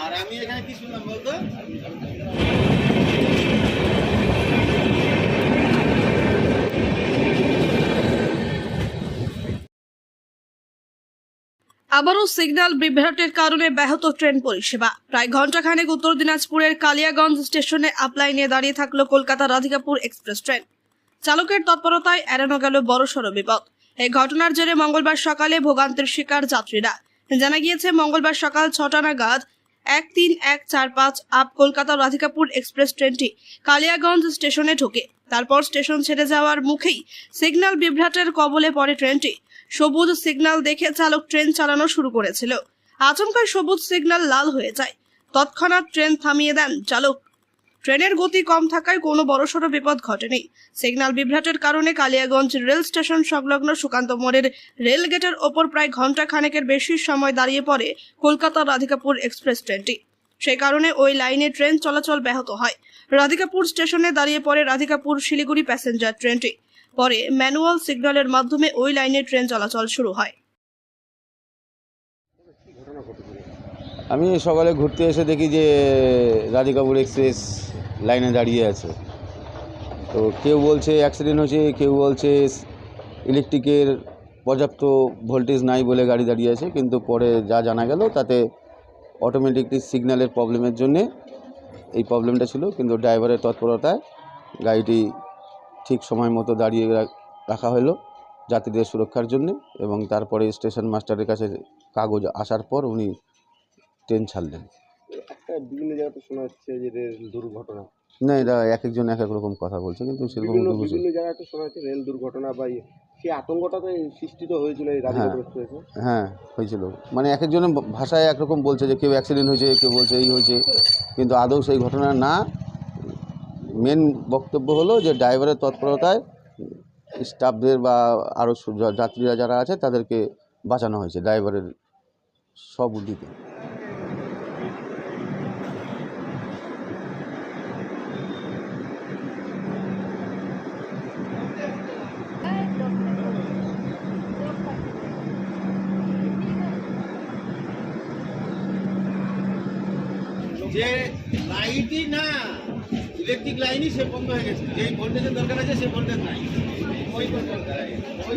আর আমি এখানে কি শুনলাম বলতো? আবারও সিগন্যাল বিভ্রাটের কারণে ব্যাহত ট্রেন পরিষেবা। প্রায় ঘন্টাখানেক উত্তর দিনাজপুরের কালিয়াগঞ্জ স্টেশনে আপলাই নিয়ে দাঁড়িয়ে থাকল কলকাতা রাধিকাপুর এক্সপ্রেস ট্রেন। চালকের তৎপরতায় এড়ানো গেল বড়সড় বিপদ। এই ঘটনার জেরে মঙ্গলবার সকালে ভোগান্তির শিকার যাত্রীরা। জানা গিয়েছে, মঙ্গলবার সকাল ছটা নাগাদ এক তিন এক চার পাঁচ আপ কলকাতা রাধিকাপুর এক্সপ্রেস ট্রেনটি কালিয়াগঞ্জ স্টেশনে ঢোকে। তারপর স্টেশন ছেড়ে যাওয়ার মুখেই সিগন্যাল বিভ্রাটের কবলে পড়ে ট্রেনটি। সবুজ সিগন্যাল দেখে চালক ট্রেন চালানো শুরু করেছিল। আচমকায় সবুজ সিগন্যাল লাল হয়ে যায়। তৎক্ষণাৎ ট্রেন থামিয়ে দেন চালক। ট্রেনের গতি কম থাকায় কোনো বড়সড় বিপদ ঘটেনি। সিগন্যাল বিভ্রাটের কারণে কালিয়াগঞ্জ রেল স্টেশন সংলগ্ন সুকান্ত মোড়ের রেল গেটের ওপর প্রায় ঘণ্টা খানেকের বেশি সময় দাঁড়িয়ে পড়ে কলকাতা রাধিকাপুর এক্সপ্রেস ট্রেনটি। সেই কারণে ওই লাইনে ট্রেন চলাচল ব্যাহত হয়। রাধিকাপুর স্টেশনে দাঁড়িয়ে পড়ে রাধিকাপুর শিলিগুড়ি প্যাসেঞ্জার ট্রেনটি। পরে ম্যানুয়াল সিগন্যালের মাধ্যমে ওই লাইনে ট্রেন চলাচল শুরু হয়। আমি সকালে ঘুরতে এসে দেখি যে রাধিকাপুর এক্সপ্রেস লাইনে দাঁড়িয়ে আছে। তো কেউ বলছে অ্যাক্সিডেন্ট হয়েছে, কেউ বলছে ইলেকট্রিকের পর্যাপ্ত ভোল্টেজ নাই বলে গাড়ি দাঁড়িয়ে আছে, কিন্তু পরে যা জানা গেল তাতে অটোমেটিকলি সিগন্যালের প্রবলেমের জন্যে এই প্রবলেমটা ছিল, কিন্তু ড্রাইভারের তৎপরতায় গাড়িটি ঠিক সময় মতো দাঁড়িয়ে রাখা হলো যাত্রীদের সুরক্ষার জন্য এবং তারপরে স্টেশন মাস্টারের কাছে কাগজ আসার পর উনি ট্রেন ছাড়লেন। একটা বিভিন্ন জায়গাতে শোনা যাচ্ছে যে রেল দুর্ঘটনা। না এটা এক একজন এক এক রকম কথা বলছে কিন্তু সেরকম বিভিন্ন জায়গাতে শোনা যাচ্ছে রেল দুর্ঘটনা বা। সেই আতঙ্কটা তো এই সৃষ্টি তো হয়েছিল এই রাধিকাপুর হ্যাঁ হয়েছিল। মানে এক একজনের ভাষায় একরকম বলছে যে কেউ অ্যাক্সিডেন্ট হয়েছে কেউ বলছে এই হয়েছে কিন্তু আদৌ সেই ঘটনা না মেন বক্তব্য হলো যে ড্রাইভারের তৎপরতায় স্টাফদের বা আরও যাত্রীরা যারা আছে তাদেরকে বাঁচানো হয়েছে ড্রাইভারের সব উদ্দিতে যে লাইটই না ইলেকট্রিক লাইনই সে বন্ধ হয়ে গেছে। যেই ভোল্টেজের দরকার আছে সেই ভোল্টেজ নাই। ওই ওই